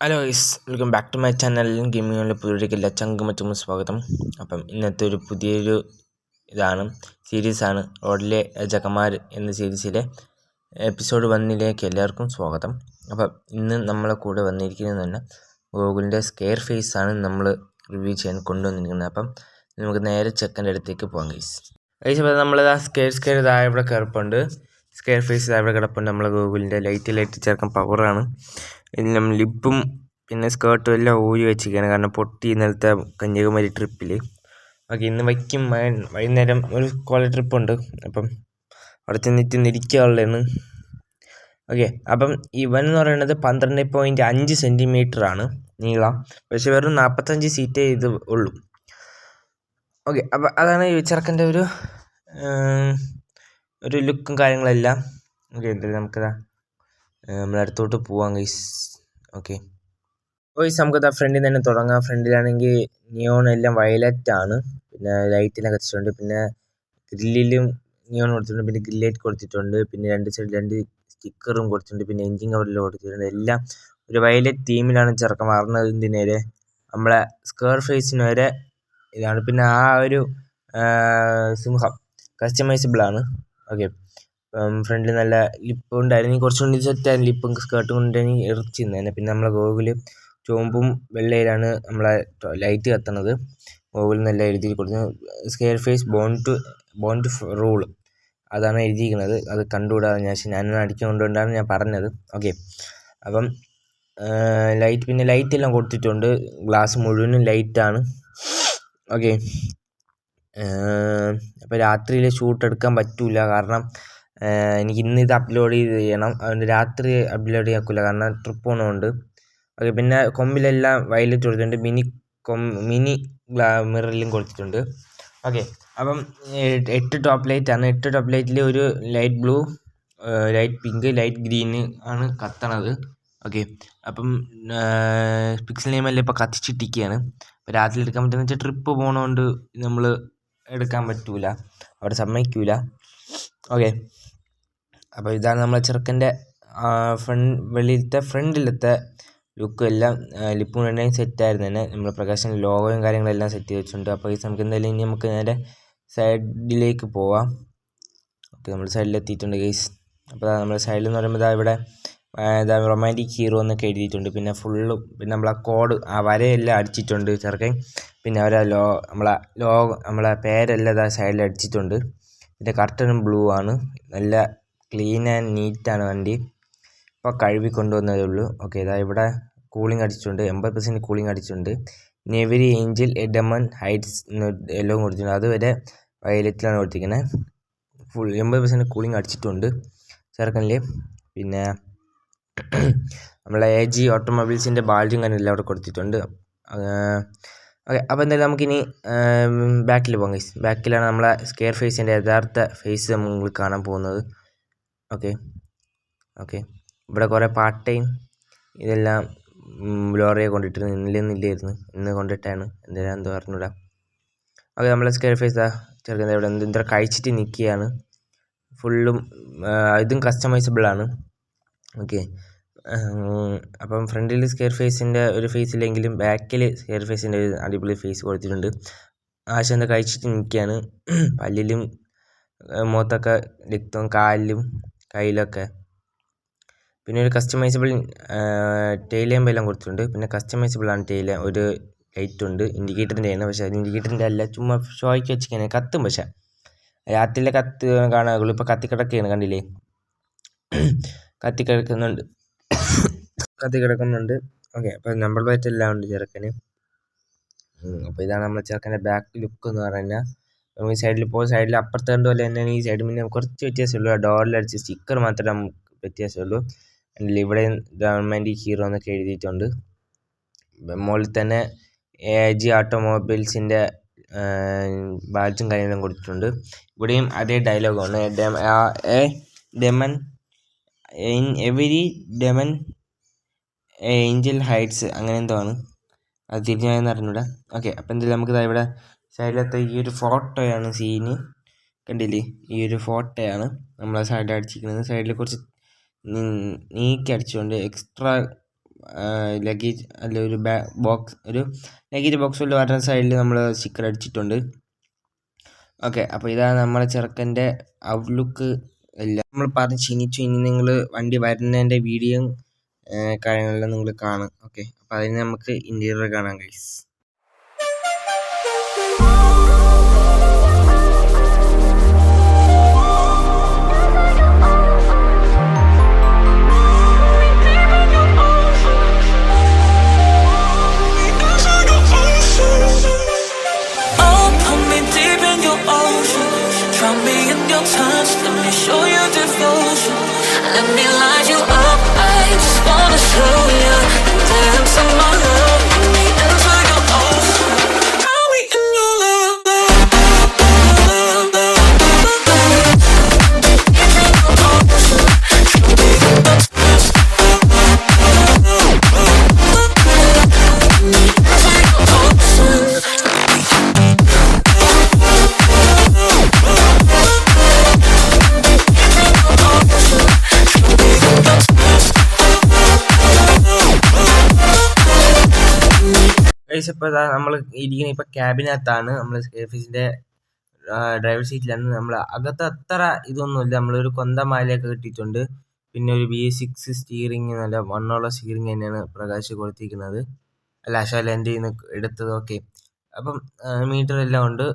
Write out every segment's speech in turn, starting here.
Hello guys welcome back to my channel ഗെയിമിങ്ങിലെ പുതിയൊരു എല്ലാ ചങ്കുമറ്റും സ്വാഗതം. അപ്പം ഇന്നത്തെ ഒരു പുതിയൊരു ഇതാണ് സീരീസാണ് റോഡിലെ ജഗമാർ എന്ന സീരീസിലെ എപ്പിസോഡ് വണ്ണിലേക്ക് എല്ലാവർക്കും സ്വാഗതം. അപ്പം ഇന്ന് നമ്മളെ കൂടെ വന്നിരിക്കുന്നത് തന്നെ ഗൂഗിളിന്റെ സ്കെയർ ഫേസ് ആണ് നമ്മൾ റിവ്യൂ ചെയ്യാൻ കൊണ്ടുവന്നിരിക്കുന്നത്. അപ്പം നമുക്ക് നേരെ ചെക്കന്റെ അടുത്തേക്ക് പോകാം ഗൈസ് ഗൈസ് അപ്പോൾ നമ്മൾ ആ സ്കെയർ സ്കെയർ ഇതായ ഇവിടെ കിടപ്പുണ്ട്. സ്കെയർ ഫേസ് ഇതായ ഇവിടെ കിടപ്പുണ്ട്. നമ്മളെ ഗൂഗിളിന്റെ ലൈറ്റ് ലൈറ്റ് ചേർക്കാൻ പവറാണ് നമ്മൾ ലിപ്പും പിന്നെ സ്കേർട്ടും എല്ലാം ഊരി വെച്ചിരിക്കുകയാണ്. കാരണം പൊട്ടി ഇന്നലത്തെ കന്യാകുമാരി ട്രിപ്പിൽ ഓക്കെ ഇന്ന് വയ്ക്കും വൈകുന്നേരം ഒരു കോളേജ് ട്രിപ്പുണ്ട് അപ്പം അവിടെ ചെന്നിട്ട് ഇരിക്കാനുള്ളതാണ്. ഓക്കെ അപ്പം ഇവൻ എന്ന് പറയുന്നത് പന്ത്രണ്ട് പോയിന്റ് അഞ്ച് സെന്റിമീറ്റർ ആണ് നീളം. പക്ഷേ വെറും നാൽപ്പത്തഞ്ച് സീറ്റേ ഇത് ഉള്ളൂ. ഓക്കെ അപ്പം അതാണ് ഈ ചെറുക്കന്റെ ഒരു ഒരു ലുക്കും കാര്യങ്ങളെല്ലാം. ഓക്കെ എന്തായാലും നമുക്കതാ നമ്മളെ അടുത്തോട്ട് പോവാം ഗൈസ് ഓക്കെ ഗൈസ് ആ ഫ്രണ്ടിൽ തന്നെ തുടങ്ങാം. ഫ്രണ്ടിലാണെങ്കിൽ നിയോൺ എല്ലാം വയലറ്റ് ആണ്. പിന്നെ ലൈറ്റിനൊക്കെ വെച്ചിട്ടുണ്ട് പിന്നെ ഗ്രില്ലിലും നിയോൺ കൊടുത്തിട്ടുണ്ട്. പിന്നെ ഗ്രില്ലേറ്റ് കൊടുത്തിട്ടുണ്ട്. പിന്നെ രണ്ട് സൈഡിൽ രണ്ട് സ്റ്റിക്കറും കൊടുത്തിട്ടുണ്ട്. പിന്നെ എൻജിൻ കവറിലും കൊടുത്തിട്ടുണ്ട്. എല്ലാം ഒരു വയലറ്റ് തീമിലാണ് ചെറുക്കം മാറുന്നത് നേരെ നമ്മളെ സ്ക്വയർ ഫേസിന് വരെ ഇതാണ്. പിന്നെ ആ ഒരു സിംഹം കസ്റ്റമൈസബിൾ ആണ്. ഓക്കെ ഫ്രണ്ടിൽ നല്ല ലിപ്പ് ഉണ്ടായിരുന്നു. കുറച്ചും കൂടി സെറ്റായിരുന്നു ലിപ്പും സ്കേർട്ടും കൊണ്ടുണ്ടെങ്കിൽ തന്നെ പിന്നെ നമ്മളെ ഗോകുൽ ചുവപ്പും വെള്ളയിലാണ് നമ്മളെ ലൈറ്റ് കത്തണത്. ഗോഗിൾ നല്ല എഴുതി കൊടുത്തു. Scare face born to born to rule അതാണ് എഴുതിയിരിക്കുന്നത്. അത് കണ്ടുകൂടാതെ ഞാൻ ഞാൻ അടിക്കൊണ്ടുകൊണ്ടാണ് ഞാൻ പറഞ്ഞത്. ഓക്കെ അപ്പം ലൈറ്റ് പിന്നെ ലൈറ്റ് എല്ലാം കൊടുത്തിട്ടുണ്ട്. ഗ്ലാസ് മുഴുവനും ലൈറ്റാണ് ഓക്കെ അപ്പോൾ രാത്രിയിൽ ഷൂട്ട് എടുക്കാൻ പറ്റില്ല കാരണം എനിക്ക് ഇന്ന് ഇത് അപ്ലോഡ് ചെയ്ത് ചെയ്യണം. അതുകൊണ്ട് രാത്രി അപ്ലോഡ് ചെയ്യാക്കൂല. കാരണം ട്രിപ്പ് പോകണതുകൊണ്ട് ഓക്കെ പിന്നെ കൊമ്പിലെല്ലാം വയലറ്റ് കൊടുത്തിട്ടുണ്ട്. മിനി കൊം മിനി മിററിലും കൊടുത്തിട്ടുണ്ട്. ഓക്കെ അപ്പം എട്ട് ടോപ്പ് ലൈറ്റ് ആണ്. എട്ട് ടോപ്പ് ലൈറ്റിൽ ഒരു light blue light pink light green ആണ് കത്തണത്. ഓക്കെ അപ്പം പിക്സൽ നെയിമെല്ലാം ഇപ്പോൾ കത്തിച്ചിട്ടിരിക്കുകയാണ് അപ്പോൾ രാത്രി എടുക്കാൻ പറ്റുന്ന വെച്ചാൽ ട്രിപ്പ് പോകണതുകൊണ്ട് നമ്മൾ എടുക്കാൻ പറ്റൂല. അവിടെ സമ്മതിക്കൂല. ഓക്കെ അപ്പോൾ ഇതാണ് നമ്മളെ ചെറുക്കന്റെ ഫ്രണ്ട് വെളിയിലത്തെ ഫ്രണ്ടിലത്തെ ലുക്കും എല്ലാം ലിപ്പും രണ്ടും സെറ്റായിരുന്നു തന്നെ. നമ്മൾ പ്രകാശൻ ലോഗോയും കാര്യങ്ങളെല്ലാം സെറ്റ് ചെയ്ത് വെച്ചിട്ടുണ്ട്. അപ്പോൾ ഈ നമുക്ക് എന്തായാലും ഇനി നമുക്ക് നേരെ സൈഡിലേക്ക് പോവാം. ഓക്കെ നമ്മൾ സൈഡിലെത്തിയിട്ടുണ്ട് ഗൈസ് അപ്പോൾ നമ്മൾ സൈഡിൽ എന്ന് പറയുമ്പോൾ ഇതാ ഇവിടെ ഇതാ റൊമാന്റിക് ഹീറോ എന്നൊക്കെ എഴുതിയിട്ടുണ്ട്. പിന്നെ ഫുള്ള് പിന്നെ നമ്മളെ കോഡ് ആ വരയെല്ലാം അടിച്ചിട്ടുണ്ട് ചെറുക്കൻ. പിന്നെ അവരെ ലോ നമ്മളെ ലോ നമ്മളെ പേരെല്ലാം ഇതാ സൈഡിൽ അടിച്ചിട്ടുണ്ട്. പിന്നെ കർട്ടനും ബ്ലൂ ആണ്. നല്ല ക്ലീൻ ആൻഡ് നീറ്റ് ആണ് വണ്ടി. ഇപ്പോൾ കഴുകി കൊണ്ടുവന്നതേ ഉള്ളൂ. ഓക്കെ ഇതാ ഇവിടെ കൂളിംഗ് അടിച്ചിട്ടുണ്ട്. എൺപത് പെർസെന്റ് കൂളിംഗ് അടിച്ചിട്ടുണ്ട്. നെവരി ഏഞ്ചൽ എഡമൺ ഹൈറ്റ്സ് എല്ലാം കൊടുത്തിട്ടുണ്ട്. അതുവരെ വയലറ്റിലാണ് കൊടുത്തിരിക്കുന്നത് ഫുൾ എൺപത് പെർസെന്റ് കൂളിംഗ് അടിച്ചിട്ടുണ്ട് ചെറുക്കനിൽ പിന്നെ നമ്മളെ എ ജി ഓട്ടോമൊബൈൽസിന്റെ ബാൾജും കാര്യമെല്ലാം അവിടെ കൊടുത്തിട്ടുണ്ട്. ഓക്കെ അപ്പോൾ എന്തായാലും നമുക്കിനി ബാക്കിൽ പോകാം ഗൈസ് ബാക്കിലാണ് നമ്മളെ സ്കെയർ ഫേസിന്റെ യഥാർത്ഥ ഫേസ് നമ്മൾ കാണാൻ പോകുന്നത്. ഓക്കെ. ഓക്കെ. ഇവിടെ കുറേ പാർട്ട് ടൈം ഇതെല്ലാം ലോറിയെ കൊണ്ടിട്ടിരുന്നു. ഇന്നലെയൊന്നുമില്ലായിരുന്നു ഇന്ന് കൊണ്ടിട്ടാണ്. എന്തിനാ എന്തോ പറഞ്ഞൂടാ. ഓക്കെ നമ്മളെ സ്കെയർ ഫേസ് ചെറുക്കൻ ഇവിടെ എന്താ കഴിച്ചിട്ട് നിൽക്കുകയാണ് ഫുള്ളും ഇതും കസ്റ്റമൈസബിളാണ് ഓക്കെ. അപ്പം ഫ്രണ്ടിൽ സ്കെയർ ഫേസിന്റെ ഒരു ഫേസ് ഇല്ലെങ്കിലും ബാക്കിൽ സ്കെയർ ഫേസിന്റെ ഒരു അടിപൊളി ഫേസ് കൊടുത്തിട്ടുണ്ട്. ആശ എന്താ കഴിച്ചിട്ട് നിൽക്കുകയാണ് പല്ലിലും മുഖത്തൊക്കെ രക്തവും കാലിലും കയ്യിലൊക്കെ. പിന്നെ ഒരു കസ്റ്റമൈസബിൾ ടെയിൽ എല്ലാം കൊടുത്തിട്ടുണ്ട്. പിന്നെ കസ്റ്റമൈസബിൾ ആണ് ടെയിൽ ഒരു ലൈറ്റ് ഉണ്ട്. ഇൻഡിക്കേറ്ററിന്റെ ആണ് പക്ഷേ അത് ഇൻഡിക്കേറ്ററിന്റെ അല്ല. ചുമ്മാ ഷോയ്ക്ക് വെച്ചിരിക്കുകയാണ് കത്തും. പക്ഷേ രാത്രിയിലെ കത്ത് കാണാറുള്ളൂ. ഇപ്പോൾ കത്തിക്കിടക്കുകയാണ് കണ്ടില്ലേ? കത്തിക്കിടക്കുന്നുണ്ട്. കത്തിക്കിടക്കുന്നുണ്ട്. ഓക്കെ. അപ്പോൾ നമ്പർ പ്ലേറ്റ് എല്ലാം ഉണ്ട് ചെറുക്കന്. അപ്പോൾ ഇതാണ് നമ്മൾ ചെറുക്കന്റെ ബാക്ക് ലുക്ക് എന്ന് പറഞ്ഞാൽ നമുക്ക് സൈഡിൽ ഇപ്പോൾ സൈഡിൽ അപ്പുറത്തെ കണ്ട പോലെ തന്നെയാണ് ഈ സൈഡിൽ പിന്നെ കുറച്ച് വ്യത്യാസമുള്ളൂ. ആ ഡോറിൽ അടിച്ച സ്റ്റിക്കർ മാത്രമേ നമുക്ക് വ്യത്യാസമുള്ളൂ. അതിൽ ഇവിടെ ഗവൺമെന്റ് ഹീറോ എന്നൊക്കെ എഴുതിയിട്ടുണ്ട്. മുകളിൽ തന്നെ എ ജി ഓട്ടോമൊബൈൽസിന്റെ ബാഡ്ജും കാര്യങ്ങളും കൊടുത്തിട്ടുണ്ട്. ഇവിടെയും അതേ ഡയലോഗാണ് a demon in every demon angel heights അങ്ങനെ എന്തോ ആണ്. അത് തിരിഞ്ഞായെന്ന് അറിഞ്ഞൂടാ. ഓക്കെ അപ്പം എന്തായാലും നമുക്ക് ഇവിടെ സൈഡിലത്തെ ഈ ഒരു ഫോട്ടോയാണ് സീന്. കണ്ടില്ലേ? ഈ ഒരു ഫോട്ടോയാണ് നമ്മളെ സൈഡിൽ അടിച്ചിരിക്കുന്നത്. സൈഡിൽ കുറച്ച് നീക്കി അടിച്ചുകൊണ്ട് എക്സ്ട്രാ ലഗേജ് അല്ല ഒരു ബാ ബോക്സ് ഒരു ലഗേജ് ബോക്സ് ഉള്ള വരുന്ന സൈഡിൽ നമ്മൾ സ്റ്റിക്കർ അടിച്ചിട്ടുണ്ട്. ഓക്കെ അപ്പോൾ ഇതാണ് നമ്മളെ ചെറുക്കന്റെ ഔട്ട്ലുക്ക് എല്ലാം. നമ്മൾ പറഞ്ഞ് ക്ഷീണിച്ചു. ഇനി നിങ്ങൾ വണ്ടി വരുന്നതിന്റെ വീഡിയോ കാര്യങ്ങളെല്ലാം നിങ്ങൾ കാണും. ഓക്കെ അപ്പോൾ അതിന് നമുക്ക് ഇന്റീരിയർ കാണാം ഗൈസ് ഇപ്പോൾ നമ്മൾ ഇരിക്കുന്ന ഇപ്പോൾ ക്യാബിനകത്താണ് നമ്മൾ എഫീസിന്റെ ഡ്രൈവർ സീറ്റിലാണ് നമ്മൾ അകത്ത് അത്ര ഇതൊന്നുമില്ല. നമ്മളൊരു കൊന്തമാലയൊക്കെ കിട്ടിയിട്ടുണ്ട്. പിന്നെ ഒരു ബി സിക്സ് സ്റ്റിയറിംഗ് നല്ല വണ്ണമുള്ള സ്റ്റിയറിംഗ് തന്നെയാണ് പ്രകാശ് കൊടുത്തിരിക്കുന്നത്. അല്ല അശാലന്റെ നിന്ന് എടുത്തത്. ഓക്കെ. അപ്പം മീറ്റർ എല്ലാം ഉണ്ട്.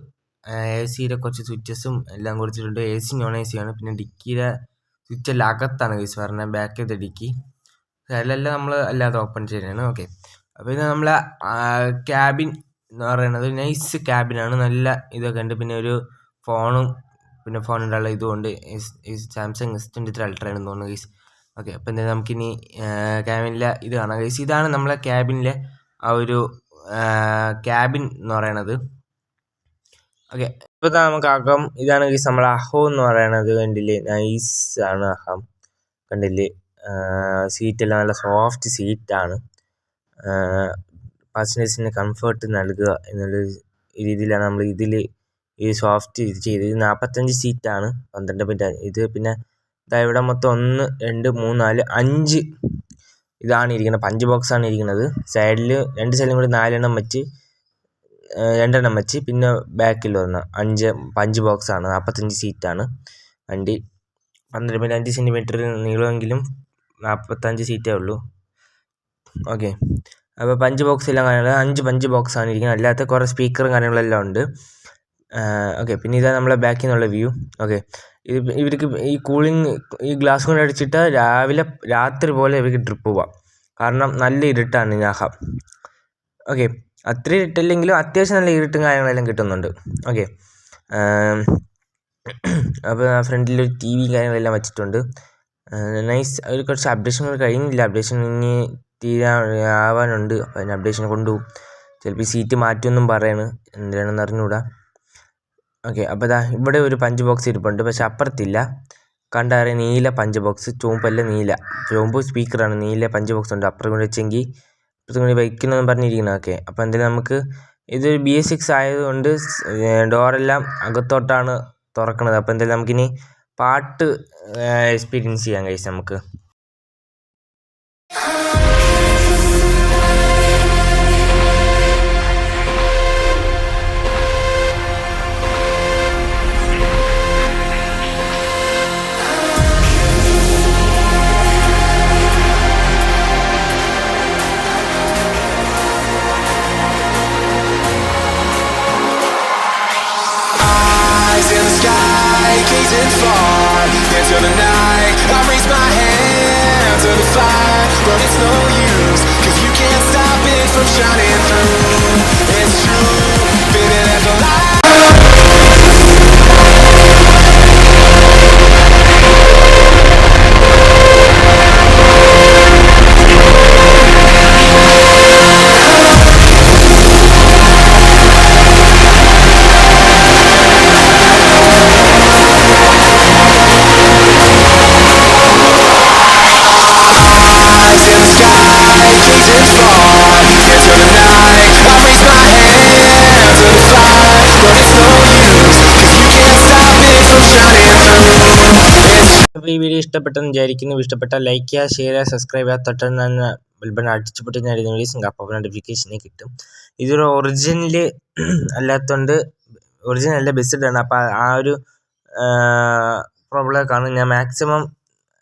എ സിയുടെ കുറച്ച് സ്വിച്ചസും എല്ലാം കൊടുത്തിട്ടുണ്ട്. A C non A C ആണ്. പിന്നെ ഡിക്കിയുടെ സ്വിച്ച് എല്ലാം അകത്താണ് ഗൈസ് പറഞ്ഞത്. ബാക്കിലത്തെ ഡിക്കി. അതിലെല്ലാം നമ്മൾ അല്ലാതെ ഓപ്പൺ ചെയ്യാനാണ് ഓക്കെ. ഇത് നമ്മളെ ക്യാബിൻ എന്ന് പറയുന്നത് നൈസ് ക്യാബിനാണ് നല്ല ഇതൊക്കെ ഉണ്ട്. പിന്നെ ഒരു ഫോണും പിന്നെ ഫോണിന്റെ ഇതുകൊണ്ട് Samsung S twenty three ultra ആണെന്ന് തോന്നുന്നു ഗൈസ് ഓക്കെ അപ്പോൾ എന്തായാലും നമുക്കിനി ക്യാബിനിലെ ഇത് കാണാം ഗൈസ് ഇതാണ് നമ്മളെ ക്യാബിനിലെ ആ ഒരു ക്യാബിൻ എന്ന് പറയണത്. ഓക്കെ ഇപ്പോൾ നമുക്ക് അഹം ഇതാണ് ഗൈസ് നമ്മളെ അഹോ എന്ന് പറയണത് കണ്ടില്ലേ? നൈസ് ആണ് അഹം. കണ്ടില്ലേ? സീറ്റെല്ലാം നല്ല സോഫ്റ്റ് സീറ്റാണ് പാസഞ്ചേഴ്സിന് കംഫേർട്ട് നൽകുക എന്നുള്ള രീതിയിലാണ് നമ്മൾ ഇതിൽ ഈ സോഫ്റ്റ് ഇത് ചെയ്തത്. ഇത് നാൽപ്പത്തഞ്ച് സീറ്റാണ് പന്ത്രണ്ട് മിനിറ്റ് ഇത് പിന്നെ ഇതാ ഇവിടെ മൊത്തം ഒന്ന് രണ്ട് മൂന്ന് നാല് അഞ്ച് ഇതാണ് ഇരിക്കുന്നത്. പഞ്ച് ബോക്സാണ് ഇരിക്കുന്നത്. സൈഡിൽ രണ്ട് സൈഡിലും കൂടി നാലെണ്ണം വെച്ച് രണ്ടെണ്ണം വെച്ച് പിന്നെ ബാക്കിൽ ഒരെണ്ണം അഞ്ച് പഞ്ച് ബോക്സാണ് നാൽപ്പത്തഞ്ച് സീറ്റാണ് വണ്ടി പന്ത്രണ്ട് പോയിന്റ് അഞ്ച് സെന്റിമീറ്റർ നീളമെങ്കിലും നാൽപ്പത്തഞ്ച് സീറ്റേ ഉള്ളൂ. ഓക്കെ. അപ്പോൾ പഞ്ച് ബോക്സ് എല്ലാം കാര്യങ്ങൾ അഞ്ച് പഞ്ച് ബോക്സാണ് ഇരിക്കുന്നത്. അല്ലാത്ത കുറേ സ്പീക്കറും കാര്യങ്ങളെല്ലാം ഉണ്ട്. ഓക്കെ. പിന്നെ ഇതാണ് നമ്മളെ ബാക്കിൽ നിന്നുള്ള വ്യൂ. ഓക്കെ. ഇത് ഇവർക്ക് ഈ കൂളിംഗ് ഈ ഗ്ലാസ് കൊണ്ട് അടിച്ചിട്ട് രാവിലെ രാത്രി പോലെ ഇവർക്ക് ട്രിപ്പ് പോവാം. കാരണം നല്ല ഇരുട്ടാണ് ഞാഹ ഓക്കെ. അത്ര ഇരുട്ടില്ലെങ്കിലും അത്യാവശ്യം നല്ല ഇരുട്ടും കാര്യങ്ങളെല്ലാം കിട്ടുന്നുണ്ട്. ഓക്കെ. അപ്പോൾ ഫ്രണ്ടിൽ ഒരു ടി വി കാര്യങ്ങളെല്ലാം വെച്ചിട്ടുണ്ട്. നൈസ്. ഒരു കുറച്ച് അപ്ഡേഷൻ കഴിഞ്ഞില്ല. അപ്ഡേഷൻ ഇനി തീരാ ആവാനുണ്ട് അതിന് അപ്ഡേഷൻ കൊണ്ടുപോകും. ചിലപ്പോൾ ഈ സീറ്റ് മാറ്റുമെന്നും പറയാണ്. എന്തിനാണെന്ന് അറിഞ്ഞുകൂടാ. ഓക്കെ അപ്പോൾ ഇതാ ഇവിടെ ഒരു പഞ്ച് ബോക്സ് ഇരിപ്പുണ്ട്. പക്ഷെ അപ്പുറത്തില്ല. കണ്ടറിയാം നീല പഞ്ച് ബോക്സ് ചുവപ്പല്ല നീല. ചുവമ്പ് സ്പീക്കറാണ് നീല പഞ്ച് ബോക്സ് ഉണ്ട്. അപ്പുറം കൂടി വെച്ചെങ്കിൽ ഇപ്പുറത്തും കൂടി വയ്ക്കണമെന്ന് പറഞ്ഞിരിക്കുന്നത് ഓക്കെ അപ്പോൾ എന്തായാലും നമുക്ക് ഇതൊരു ബി എസ് സിക്സ് ആയതുകൊണ്ട് ഡോറെല്ലാം അകത്തോട്ടാണ് തുറക്കണത്. അപ്പോൾ എന്തായാലും നമുക്കിനി പാട്ട് എക്സ്പീരിയൻസ് ചെയ്യാം കഴിച്ചു നമുക്ക്. Gazing far into the night. I raise my hand to the fire, but it's no use, cause you can't stop it from shining through. It's true, baby, there's a light. Through. ഈ video ഇഷ്ടപ്പെട്ടെന്ന് വിചാരിക്കുന്നു. ഇഷ്ടപ്പെട്ടാൽ like ചെയ്യുക share ചെയ്യുക subscribe ചെയ്യുക തൊട്ടടുത്ത് ബെൽബൺ അടിച്ചു പൊട്ടി ഞാൻ ഇരുന്ന വീഡിയോസ് അപ്പോൾ നോട്ടിഫിക്കേഷനെ കിട്ടും. ഇതൊരു ഒറിജിനൽ അല്ലാത്തതുകൊണ്ട് ഒറിജിനൽ അല്ല ബെസ്റ്റ് ആണ്. അപ്പോൾ ആ ഒരു പ്രോബ്ലം കാണും. ഞാൻ മാക്സിമം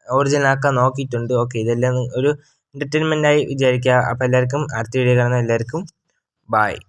ഒറിജിനൽ ആക്കാൻ നോക്കിയിട്ടുണ്ട്. ഓക്കെ ഇതെല്ലാം ഒരു എന്റർടൈൻമെന്റായി വിചാരിക്കുക. അപ്പോൾ എല്ലാവർക്കും അടുത്ത വീഡിയോ കാണുന്ന എല്ലാവർക്കും ബായ്